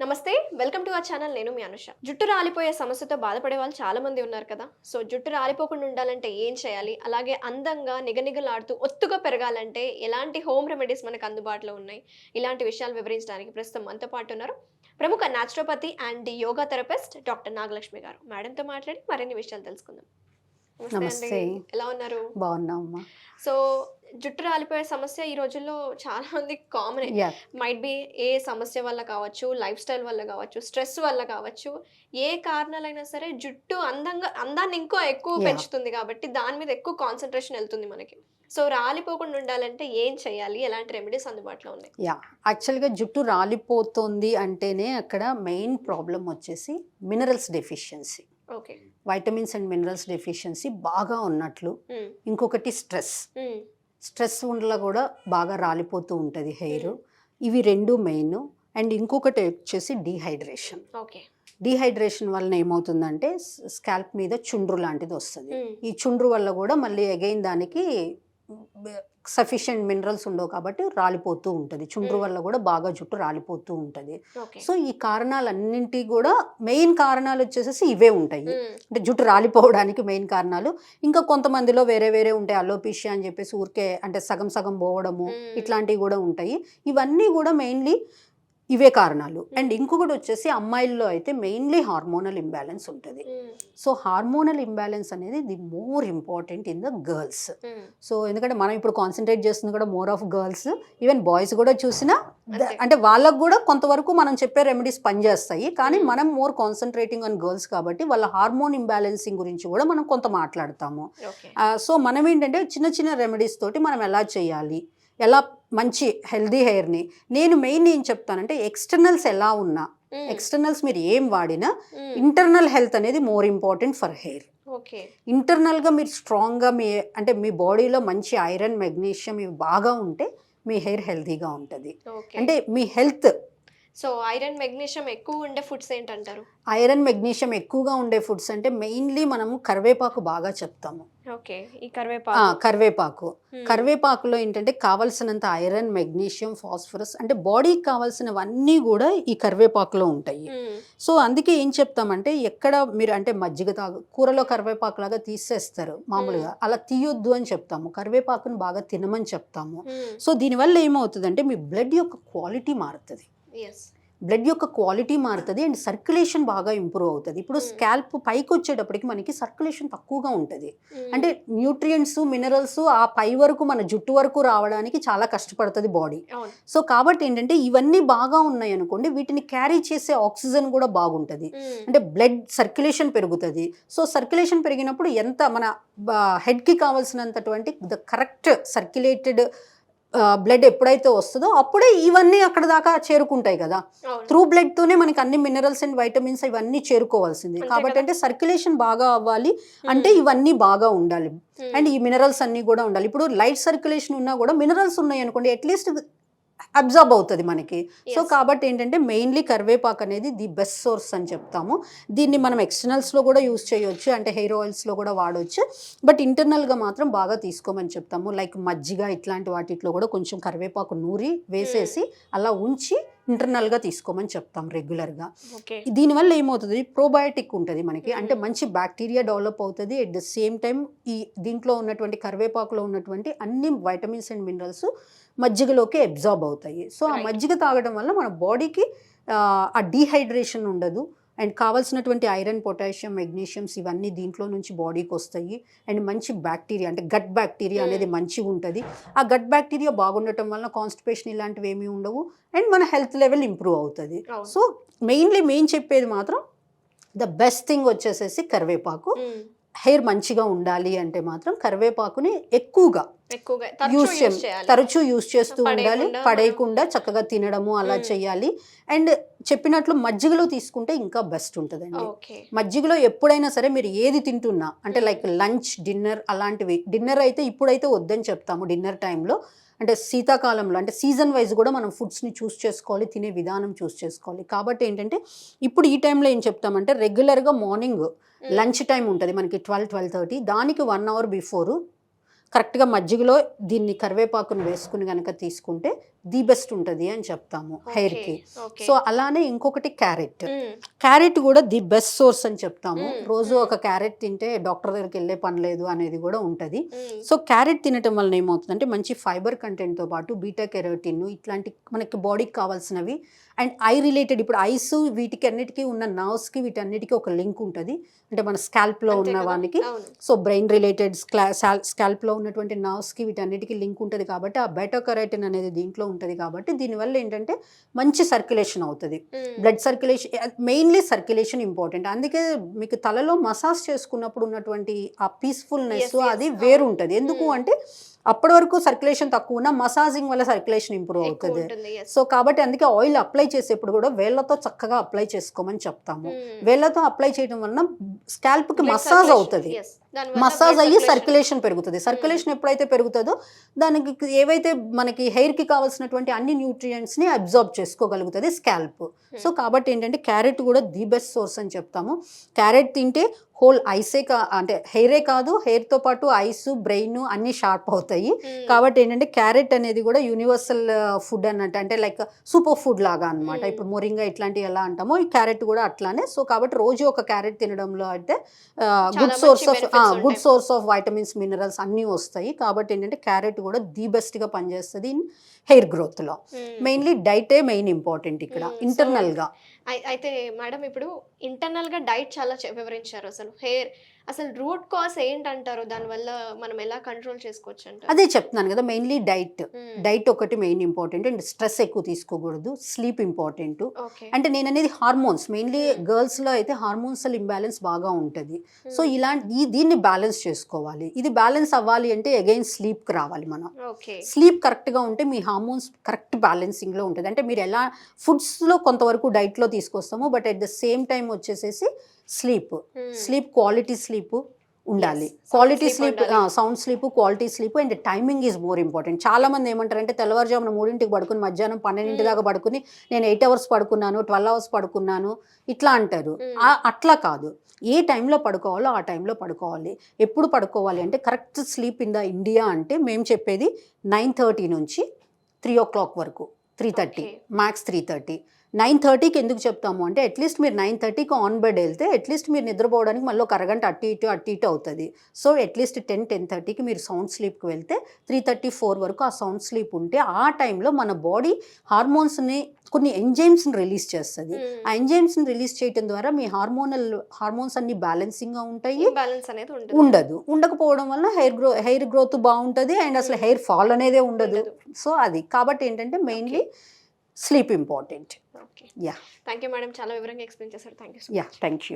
నమస్తే welcome to our channel. నేను మీ అనుష. జుట్టు రాలిపోయే సమస్యతో బాధపడే వాళ్ళు చాలా మంది ఉన్నారు కదా. సో జుట్టు రాలిపోకుండా ఉండాలంటే ఏం చేయాలి? అలాగే అందంగా నిగనిగలాడుతూ ఒత్తుగా పెరగాలంటే ఎలాంటి హోమ్ రెమెడీస్ మనకు అందుబాటులో ఉన్నాయి? ఇలాంటి విషయాలు వివరించడానికి ప్రస్తుతం మనతో పాటు ఉన్నారు ప్రముఖ naturopathy and yoga therapist doctor Nagalakshmi garu. మేడంతో మాట్లాడి మరిన్ని విషయాలు తెలుసుకుందాం. ఎలా ఉన్నారు? బాగున్నామమ్మా సో జుట్టు రాలిపోయే సమస్య ఈ రోజుల్లో చాలా మంది కామన్ మైట్ బి ఏ సమస్య వల్ల కావచ్చు లైఫ్ స్టైల్ వల్ల కావచ్చు స్ట్రెస్ వల్ల కావచ్చు ఏ కారణాలైనా సరే జుట్టు అందంగా అందాన్ని ఇంకో ఎక్కువ. పెంచుతుంది కాబట్టి దాని మీద ఎక్కువ కాన్సన్ట్రేషన్ వెళ్తుంది మనకి. సో రాలిపోకుండా ఉండాలంటే ఏం చేయాలి? ఎలాంటి రెమెడీస్ అందుబాటులో ఉన్నాయి? యా యాక్చువల్గా జుట్టు రాలిపోతుంది అంటేనే అక్కడ మెయిన్ ప్రాబ్లం వచ్చేసి minerals deficiency okay vitamins and minerals deficiency బాగా ఉన్నట్లు. ఇంకొకటి స్ట్రెస్ స్ట్రెస్ వల్ల కూడా బాగా రాలిపోతూ ఉంటుంది హెయిర్. ఇవి రెండు మెయిన్. అండ్ ఇంకొకటి వచ్చేసి డీహైడ్రేషన్. ఓకే. డీహైడ్రేషన్ వలన ఏమవుతుందంటే స్కాల్ప్ మీద చుండ్రు లాంటిది వస్తుంది ఈ చుండ్రు వల్ల కూడా మళ్ళీ అగైన్ దానికి సఫిషియెంట్ మినరల్స్ ఉండవు కాబట్టి రాలిపోతూ ఉంటుంది. చుండ్రు. వల్ల కూడా బాగా జుట్టు రాలిపోతూ ఉంటుంది. సో ఈ కారణాలన్నింటి కూడా మెయిన్ కారణాలు వచ్చేసేసి ఇవే ఉంటాయి. అంటే జుట్టు రాలిపోవడానికి మెయిన్ కారణాలు. ఇంకా కొంతమందిలో వేరే వేరే ఉంటాయి అలోపిషియా అని చెప్పేసి ఊరికే అంటే సగం సగం పోవడము. ఇట్లాంటివి కూడా ఉంటాయి. ఇవన్నీ కూడా మెయిన్లీ ఇవే కారణాలు. అండ్ ఇంకొకటి వచ్చేసి అమ్మాయిల్లో అయితే మెయిన్లీ హార్మోనల్ ఇంబ్యాలెన్స్ ఉంటుంది. సో హార్మోనల్ ఇంబ్యాలెన్స్ అనేది the more important in the girls. So ఎందుకంటే మనం ఇప్పుడు కాన్సన్ట్రేట్ చేస్తుంది కూడా more of girls. Even boys కూడా చూసినా. అంటే వాళ్ళకు కూడా కొంతవరకు మనం చెప్పే రెమెడీస్ పనిచేస్తాయి. కానీ. మనం మోర్ కాన్సన్ట్రేటింగ్ ఆన్ గర్ల్స్ కాబట్టి వాళ్ళ హార్మోన్ ఇంబ్యాలెన్సింగ్ గురించి కూడా మనం కొంత మాట్లాడతాము. సో మనం ఏంటంటే చిన్న చిన్న రెమెడీస్ తోటి మనం ఎలా చేయాలి? ఎలా మంచి హెల్దీ హెయిర్ని. నేను మెయిన్ ఏం చెప్తానంటే ఎక్స్టర్నల్స్ ఎలా ఉన్నా ఎక్స్టర్నల్స్ మీరు ఏం వాడినా ఇంటర్నల్ హెల్త్ అనేది more important for hair. Okay. ఇంటర్నల్గా మీరు స్ట్రాంగ్గా మీ అంటే మీ బాడీలో మంచి ఐరన్ మెగ్నీషియం ఇవి బాగా ఉంటే మీ హెయిర్ హెల్తీగా ఉంటుంది. అంటే మీ హెల్త్ సో ఐరన్ మెగ్నీషియం ఎక్కువ ఉండే ఫుడ్స్ ఏంటంటారు? ఐరన్ మెగ్నీషియం ఎక్కువగా ఉండే ఫుడ్స్ అంటే మెయిన్లీ మనము కరివేపాకు బాగా చెప్తాము. ఓకే ఈ కరివేపాకు. కరివేపాకు. Hmm. కరివేపాకులో ఏంటంటే కావాల్సినంత ఐరన్ మెగ్నీషియం ఫాస్ఫరస్ అంటే బాడీకి కావాల్సినవన్నీ కూడా ఈ కరివేపాకులో ఉంటాయి. Hmm. సో అందుకే ఏం చెప్తామంటే ఎక్కడ మీరు అంటే మజ్జిగ తాగు కూరలో కరివేపాకు లాగా తీసేస్తారు మామూలుగా. అలా తీయొద్దు అని చెప్తాము. కరివేపాకును బాగా తినమని చెప్తాము. Hmm. సో దీనివల్ల ఏమవుతుందంటే మీ బ్లడ్ యొక్క క్వాలిటీ మారుతుంది. బ్లడ్ యొక్క క్వాలిటీ మారుతుంది అండ్ సర్క్యులేషన్ బాగా ఇంప్రూవ్ అవుతుంది. ఇప్పుడు Hmm. స్కాల్ప్ పైకి వచ్చేటప్పటికి మనకి సర్క్యులేషన్ తక్కువగా ఉంటుంది. Hmm. అంటే న్యూట్రియంట్స్ మినరల్స్ ఆ పై వరకు మన జుట్టు వరకు రావడానికి చాలా కష్టపడుతుంది బాడీ సో కాబట్టి ఏంటంటే ఇవన్నీ బాగా ఉన్నాయి అనుకోండి వీటిని క్యారీ చేసే ఆక్సిజన్ కూడా బాగుంటుంది. Hmm. అంటే బ్లడ్ సర్క్యులేషన్ పెరుగుతుంది. సో సర్క్యులేషన్ పెరిగినప్పుడు ఎంత మన హెడ్కి కావాల్సినంతటువంటి ద కరెక్ట్ సర్క్యులేటెడ్ బ్లడ్ ఎప్పుడైతే వస్తుందో అప్పుడే ఇవన్నీ అక్కడ దాకా చేరుకుంటాయి కదా. త్రూ బ్లడ్ తోనే మనకి అన్ని మినరల్స్ అండ్ వైటమిన్స్ ఇవన్నీ చేరుకోవాల్సింది. కాబట్టి. అంటే సర్క్యులేషన్ బాగా అవ్వాలి. అంటే ఇవన్నీ బాగా ఉండాలి. Hmm. అండ్ ఈ మినరల్స్ అన్ని కూడా ఉండాలి. ఇప్పుడు లైట్ సర్క్యులేషన్ ఉన్నా కూడా మినరల్స్ ఉన్నాయి అనుకోండి అట్లీస్ట్ అబ్జర్బ్ అవుతుంది మనకి. సో. కాబట్టి ఏంటంటే మెయిన్లీ కరివేపాకు అనేది ది బెస్ట్ సోర్స్ అని చెప్తాము. దీన్ని మనం ఎక్స్టర్నల్స్లో కూడా యూస్ చేయొచ్చు అంటే హెయిర్ ఆయిల్స్లో కూడా వాడవచ్చు బట్ ఇంటర్నల్గా మాత్రం బాగా తీసుకోమని చెప్తాము. లైక్ మజ్జిగ ఇట్లాంటి వాటిట్లో కూడా కొంచెం కరివేపాకు నూరి వేసేసి అలా ఉంచి ఇంటర్నల్గా తీసుకోమని చెప్తాం రెగ్యులర్గా దీనివల్ల ఏమవుతుంది? ప్రోబయోటిక్ ఉంటుంది మనకి. Hmm. అంటే మంచి బ్యాక్టీరియా డెవలప్ అవుతుంది. అట్ ద సేమ్ టైం ఈ దీంట్లో ఉన్నటువంటి కరివేపాకులో ఉన్నటువంటి అన్ని వైటమిన్స్ అండ్ మినరల్స్ మజ్జిగలోకి అబ్జార్బ్ అవుతాయి. సో ఆ. మజ్జిగ తాగడం వల్ల మన బాడీకి ఆ డీహైడ్రేషన్ ఉండదు. అండ్ కావాల్సినటువంటి ఐరన్ పొటాషియం మెగ్నీషియమ్స్ ఇవన్నీ దీంట్లో నుంచి బాడీకి వస్తాయి. అండ్ మంచి బ్యాక్టీరియా అంటే గట్ బ్యాక్టీరియా Hmm. అనేది మంచిగా ఉంటుంది. ఆ గట్ బ్యాక్టీరియా బాగుండటం వల్ల కాన్స్టిపేషన్ ఇలాంటివి ఏమీ ఉండవు. అండ్ మన హెల్త్ లెవెల్ ఇంప్రూవ్ అవుతుంది. సో మెయిన్లీ మెయిన్ చెప్పేది మాత్రం ద బెస్ట్ థింగ్ వచ్చేసేసి కరివేపాకు. Hmm. హెయిర్ మంచిగా ఉండాలి అంటే మాత్రం కరివేపాకుని ఎక్కువగా ఎక్కువగా యూస్ తరచూ యూస్ చేయాలి. తరచూ యూస్ చేస్తూ ఉండాలి. పడేయకుండా చక్కగా తినడము అలా. చేయాలి. అండ్ చెప్పినట్లు మజ్జిగలో తీసుకుంటే ఇంకా బెస్ట్ ఉంటుందండి. మజ్జిగలో ఎప్పుడైనా సరే మీరు ఏది తింటున్నా అంటే లైక్ లంచ్ డిన్నర్ అలాంటివి డిన్నర్ అయితే ఇప్పుడైతే వద్దని చెప్తాము డిన్నర్ టైంలో. అంటే శీతాకాలంలో అంటే సీజన్ వైజ్ కూడా మనం ఫుడ్స్ని చూస్ చేసుకోవాలి తినే విధానం చూస్ చేసుకోవాలి. కాబట్టి ఏంటంటే ఇప్పుడు ఈ టైంలో ఏం చెప్తామంటే రెగ్యులర్గా మార్నింగ్ లంచ్ టైం ఉంటుంది మనకి ట్వెల్వ్ ట్వెల్వ్ థర్టీ. దానికి వన్ అవర్ బిఫోరు కరెక్ట్గా మజ్జిగలో దీన్ని కరివేపాకును వేసుకుని కనుక తీసుకుంటే ది బెస్ట్ ఉంటుంది అని చెప్తాము హెయిర్కి ఓకే సో అలానే ఇంకొకటి క్యారెట్. క్యారెట్ కూడా ది బెస్ట్ సోర్స్ అని చెప్తాము. రోజు ఒక క్యారెట్ తింటే డాక్టర్ దగ్గరికి వెళ్ళే పని లేదు అనేది కూడా ఉంటుంది. సో క్యారెట్ తినటం వలన ఏమవుతుందంటే మంచి ఫైబర్ కంటెంట్తో పాటు బీటా కెరోటిన్ ఇట్లాంటి మనకి బాడీకి కావాల్సినవి అండ్ ఐ రిలేటెడ్ ఇప్పుడు ఐస్ వీటికి అన్నిటికీ ఉన్న నర్వ్స్కి వీటన్నిటికీ ఒక లింక్ ఉంటుంది అంటే మన స్కాల్ప్లో ఉన్న? వానికి సో బ్రెయిన్ రిలేటెడ్ స్కాల్ప్లో ఉన్నటువంటి నర్వ్స్కి వీటన్నిటికీ లింక్ ఉంటుంది కాబట్టి ఆ బెటా కెరాటిన్ అనేది దీంట్లో ఉంటుంది కాబట్టి దీనివల్ల ఏంటంటే మంచి సర్క్యులేషన్ అవుతుంది. Blood circulation mainly circulation important అందుకే మీకు తలలో మసాజ్ చేసుకున్నప్పుడు ఉన్నటువంటి ఆ పీస్ఫుల్నెస్ అది. వేరు ఉంటుంది ఎందుకు. అంటే అప్పటి వరకు సర్క్యులేషన్ తక్కువ ఉన్న మసాజింగ్ వల్ల సర్క్యులేషన్ ఇంప్రూవ్ అవుతుంది. సో కాబట్టి అందుకే ఆయిల్ అప్లై చేసేప్పుడు కూడా వేళ్ళతో చక్కగా అప్లై చేసుకోమని చెప్తాము. మ్మ్. వేళ్ళతో అప్లై చేయడం వలన స్కాల్ప్కి మసాజ్ అవుతుంది. మసాజ్ అయ్యి. సర్క్యులేషన్ పెరుగుతుంది. సర్క్యులేషన్ ఎప్పుడైతే పెరుగుతుందో దానికి ఏవైతే మనకి హెయిర్కి కావాల్సినటువంటి అన్ని న్యూట్రియంట్స్ని అబ్జార్బ్ చేసుకోగలుగుతుంది స్కాల్ప్ సో కాబట్టి ఏంటంటే క్యారెట్ కూడా ది బెస్ట్ సోర్స్ అని చెప్తాము. క్యారెట్ తింటే హోల్ ఐసే కా అంటే హెయిరే కాదు hair తో పాటు ఐస్ బ్రెయిన్ అన్ని షార్ప్ అవుతాయి. కాబట్టి ఏంటంటే క్యారెట్ అనేది కూడా యూనివర్సల్ ఫుడ్ అన్నట్టు అంటే లైక్ సూపర్ ఫుడ్ లాగా అన్నమాట Mm. ఇప్పుడు మొరింగా ఇట్లాంటివి ఎలా అంటామో ఈ క్యారెట్ కూడా అట్లానే సో కాబట్టి రోజు ఒక క్యారెట్ తినడంలో అయితే good source of good. Source of vitamins minerals అన్నీ వస్తాయి కాబట్టి ఏంటంటే క్యారెట్ కూడా ది బెస్ట్గా పనిచేస్తుంది ఇన్ హెయిర్ గ్రోత్లో. మెయిన్లీ డైటే మెయిన్ ఇంపార్టెంట్ ఇక్కడ ఇంటర్నల్గా అయితే మేడం ఇప్పుడు ఇంటర్నల్గా డైట్ చాలా వివరించారు అసలు. హెయిర్ అసలు రూట్ కాజ్ ఏంటంటారు? దానివల్ల మనం ఎలా కంట్రోల్ చేసుకోవచ్చు అంటారు అదే చెప్తున్నాను కదా మెయిన్లీ డైట్. డైట్ ఒకటి మెయిన్ ఇంపార్టెంట్ అండ్ స్ట్రెస్ ఎక్కువ తీసుకోకూడదు స్లీప్ ఇంపార్టెంట్. అంటే నేను అనేది హార్మోన్స్ మెయిన్లీ గర్ల్స్లో అయితే హార్మోన్సల్ ఇంబ్యాలెన్స్ బాగా ఉంటుంది. సో ఇలాంటి దీన్ని బ్యాలెన్స్ చేసుకోవాలి. ఇది బ్యాలెన్స్ అవ్వాలి అంటే అగైన్ స్లీప్కి రావాలి మనం. స్లీప్ కరెక్ట్గా ఉంటే మీ హార్మోన్స్ కరెక్ట్ బ్యాలెన్సింగ్లో ఉంటుంది. అంటే మీరు ఎలా ఫుడ్స్లో కొంతవరకు డైట్లో తీసుకొస్తాము but at the same time వచ్చేసేసి స్లీప్. స్లీప్ క్వాలిటీ స్లీప్ ఉండాలి. Quality sleep. Sound sleep quality sleep and timing is more important. చాలా మంది ఏమంటారంటే తెల్లవారుజామున మూడింటికి పడుకుని మధ్యాహ్నం పన్నెండింటి Mm. దాకా పడుకుని నేను ఎయిట్ అవర్స్ పడుకున్నాను ట్వెల్వ్ అవర్స్ పడుకున్నాను ఇట్లా అంటారు. Mm. ఆ- అట్లా కాదు. ఏ టైంలో పడుకోవాలో ఆ టైంలో పడుకోవాలి. ఎప్పుడు పడుకోవాలి అంటే correct sleep in the India అంటే మేము చెప్పేది నైన్ థర్టీ నుంచి త్రీ ఓ క్లాక్ వరకు three thirty. Max three thirty. Nine థర్టీకి ఎందుకు చెప్తాము అంటే అట్లీస్ట్ మీరు నైన్ థర్టీకి ఆన్ బెడ్ వెళ్తే అట్లీస్ట్ మీరు నిద్రపోవడానికి మళ్ళీ ఒక అరగంట అటు ఇటు అటు ఇటు అవుతుంది. సో అట్లీస్ట్ టెన్ టెన్ థర్టీకి మీరు సౌండ్ స్లీప్కి వెళ్తే త్రీ థర్టీ ఫోర్ వరకు ఆ సౌండ్ స్లీప్ ఉంటే ఆ టైంలో మన బాడీ హార్మోన్స్ని కొన్ని ఎంజైమ్స్ని రిలీజ్ చేస్తుంది. ఆ ఎంజైమ్స్ని రిలీజ్ చేయడం ద్వారా మీ హార్మోనల్ హార్మోన్స్ అన్ని బ్యాలెన్సింగ్గా ఉంటాయి. బ్యాలెన్స్ అనేది ఉంటుంది ఉండదు. ఉండకపోవడం వల్ల హెయిర్ గ్రో హెయిర్ గ్రోత్ బాగుంటుంది. అండ్ అసలు హెయిర్ ఫాల్ అనేదే ఉండదు. సో అది. కాబట్టి ఏంటంటే mainly sleep important. Okay. Yeah thank you madam చాలా వివరంగా ఎక్స్ప్లెయిన్ చేశారు. Thank you yeah thank you